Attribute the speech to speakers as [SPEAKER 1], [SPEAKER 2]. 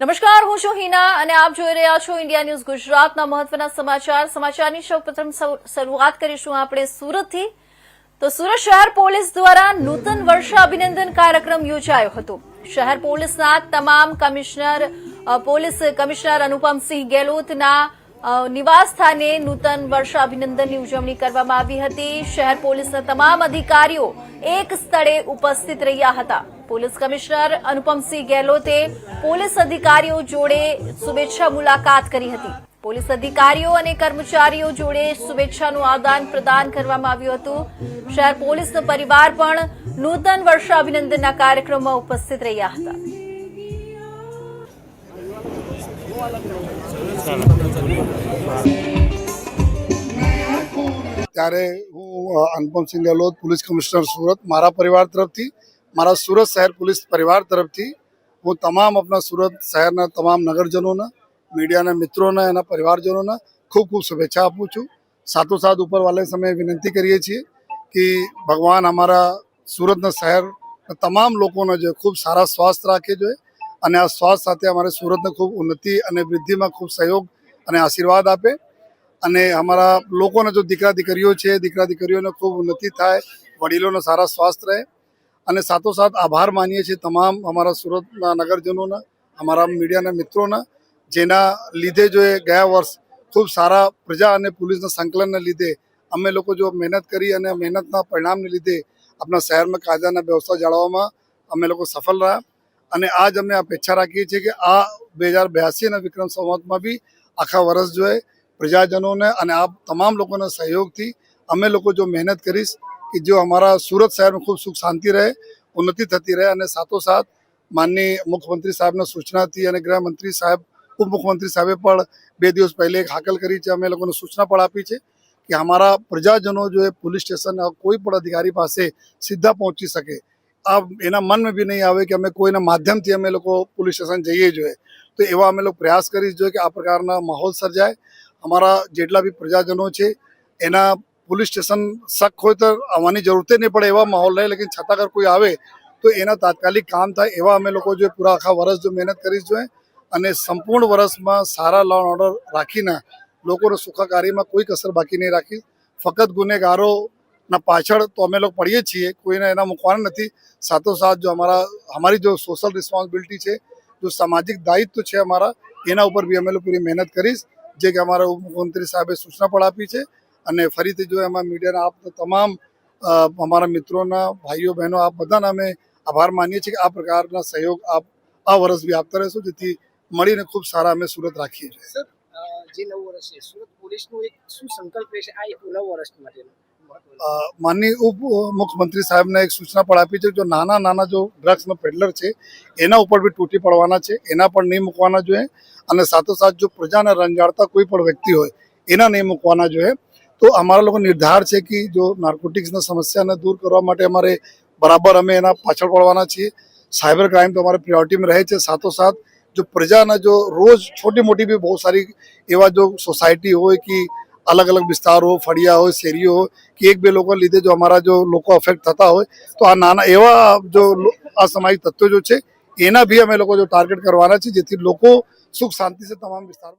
[SPEAKER 1] નમસ્કાર, હું છું હિના અને આપ જોઈ રહ્યા છો ઇન્ડિયા ન્યૂઝ ગુજરાતના મહત્વના સમાચાર. સમાચારની સૌપ્રથમ શરૂઆત કરીશું આપણે સુરતથી. તો સુરત શહેર પોલીસ દ્વારા નૂતન વર્ષ અભિનંદન કાર્યક્રમ યોજાયો હતો. શહેર પોલીસના તમામ કમિશનર પોલીસ કમિશનર અનુપમસિંહ ગેહલોતના નિવાસ સ્થાને નૂતન વર્ષ અભિનંદનની ઉજવણી કરવામાં આવી હતી. શહેર પોલીસના તમામ અધિકારીઓ એક સ્થળે ઉપસ્થિત રહ્યા હતા. પોલીસ કમિશનર અનુપમસિંહ ગેહલોતે પોલીસ અધિકારીઓ જોડે શુભેચ્છા મુલાકાત કરી હતી. પોલીસ અધિકારીઓ અને કર્મચારીઓ જોડે શુભેચ્છાનું આદાન પ્રદાન કરવામાં આવ્યું હતું. શહેર પોલીસનો પરિવાર પણ નૂતન વર્ષ અભિનંદનના કાર્યક્રમમાં ઉપસ્થિત રહ્યા હતા.
[SPEAKER 2] ત્યારે હું અનુપમસિંહ ગેહલોત, પોલીસ કમિશનર સુરત, મારા પરિવાર તરફથી, મારા સુરત શહેર પોલીસ પરિવાર તરફથી, હું તમામ આપણા સુરત શહેરના તમામ નગરજનોના, મીડિયાના મિત્રોને, એના પરિવારજનોને ખૂબ ખૂબ શુભેચ્છા આપું છું. સાથોસાથ ઉપરવાલે સમયે વિનંતી કરીએ છીએ કે ભગવાન અમારા સુરતના શહેર તમામ લોકોને જો ખૂબ સારા સ્વાસ્થ્ય રાખે જોઈએ અને આ સ્વાસ્થ્ય સાથે અમારે સુરતને ખૂબ ઉન્નતિ અને વૃદ્ધિમાં ખૂબ સહયોગ અને આશીર્વાદ આપે. અને અમારા લોકોના જો દીકરા દીકરીઓ છે દીકરા દીકરીઓને ખૂબ ઉન્નતિ થાય, વડીલોનો સારા સ્વાસ્થ્ય રહે. અને સાથોસાથ આભાર માનીએ છીએ તમામ અમારા સુરતના નગરજનોના, અમારા મીડિયાના મિત્રોના, જેના લીધે જો એ ગયા વર્ષ ખૂબ સારા પ્રજા અને પોલીસના સંકલનને લીધે અમે લોકો જો મહેનત કરી અને મહેનતના પરિણામને લીધે આપણા શહેરમાં કાયદાના વ્યવસ્થા જાળવવામાં અમે લોકો સફળ રહ્યા. અને આજ અમે અપેક્ષા રાખીએ છીએ કે આ બે હજાર અને વિક્રમ સંવતમાં બી આખા વર્ષ જોઈએ. પ્રજાજનોને અને આ તમામ લોકોના સહયોગથી અમે લોકો જો મહેનત કરીશ કે જો અમારા સુરત શહેરમાં ખૂબ સુખ શાંતિ રહે, ઉન્નતિ થતી રહે અને સાથોસાથ માનનીય મુખ્યમંત્રી સાહેબના સૂચનાથી અને ગૃહમંત્રી સાહેબ, ઉપમુખ્યમંત્રી સાહેબે પણ બે દિવસ પહેલે એક હાકલ કરી છે. અમે લોકોને સૂચના પણ આપી છે કે અમારા પ્રજાજનો જો એ પોલીસ સ્ટેશન કોઈ પણ અધિકારી પાસે સીધા પહોંચી શકે આ એના મનમાં બી નહીં આવે કે અમે કોઈના માધ્યમથી અમે લોકો પોલીસ સ્ટેશન જઈએ જોઈએ. તો એવા અમે લોકો પ્રયાસ કરી જોઈએ કે આ પ્રકારના માહોલ સર્જાય. અમારા જેટલા બી પ્રજાજનો છે, એના પોલીસ સ્ટેશન શક હોય તો આવવાની જરૂરત નહીં પડે એવા માહોલ રહે, લેકિન છતાં અગર કોઈ આવે, તો એના તાત્કાલિક કામ થાય એવા અમે લોકો જો પૂરા આખા વર્ષ જો મહેનત કરી જોઈએ અને સંપૂર્ણ વર્ષમાં સારા લો ઓર્ડર રાખીને લોકોને સુખાકારીમાં કોઈ કસર બાકી નહીં રાખી. ફક્ત ગુનેગારોના પાછળ તો અમે લોકો પડીએ છીએ. કોઈને એના મૂકવાના નથી. સાથોસાથ જો અમારા, અમારી જો સોશિયલ રિસ્પોન્સિબિલિટી છે, જો સામાજિક દાયિત્વ છે અમારા, એના ઉપર બી અમે લોકો પૂરી મહેનત કરીશ. જે કે અમારા ઉપમુખ્યમંત્રી સાહેબે સૂચના પણ આપી છે. અને ફરીથી જો એમાં મીડિયાના આપ તમામ અમારા મિત્રોના, ભાઈઓ, બહેનો, આપ બધાના અમે આભાર માનીએ છીએ કે આ પ્રકારના સહયોગ આપ, આ વર્ષ બી આપતા રહેશો, જેથી મળીને ખૂબ સારા અમે સુરત રાખીએ છીએ.
[SPEAKER 3] જે નવ વર્ષ છે, સુરત પોલીસનું એક શું સંકલ્પ રહેશે? આ એક નવ વર્ષ માટેનો
[SPEAKER 2] માનનીય ઉપ મુખ્યમંત્રી સાહેબને એક સૂચના પણ આપી છે, જો નાના નાના જો ડ્રગ્સનો પેડલર છે, એના ઉપર બી તૂટી પડવાના છે, એના પણ નહીં મૂકવાના જોઈએ, અને સાથોસાથ જો પ્રજાને રંજાડતા કોઈ પણ વ્યક્તિ હોય, એના નહીં મૂકવાના જોઈએ. તો અમારા લોકો નિર્ધાર છે કે જો નાર્કોટિક્સના સમસ્યાને દૂર કરવા માટે અમારે બરાબર અમે એના પાછળ પડવાના છીએ. સાયબર ક્રાઇમ તો અમારે પ્રિયોરિટીમાં રહે છે. સાથોસાથ જો પ્રજાના જો રોજ છોટી મોટી બી બહુ સારી એવા જો સોસાયટી હોય કે અલગ અલગ વિસ્તાર હોય ફળિયા હોય, શેરીઓ હોય, કે એક બે લોકો લીધે જો અમારા જો લોકો અફેક્ટ થતા હોય, તો આ નાના એવા જો અસામાજિક તત્વો જો છે, એના બી અમે લોકો જો ટાર્ગેટ કરવાના છે જેથી લોકો સુખ શાંતિ છે તમામ વિસ્તારમાં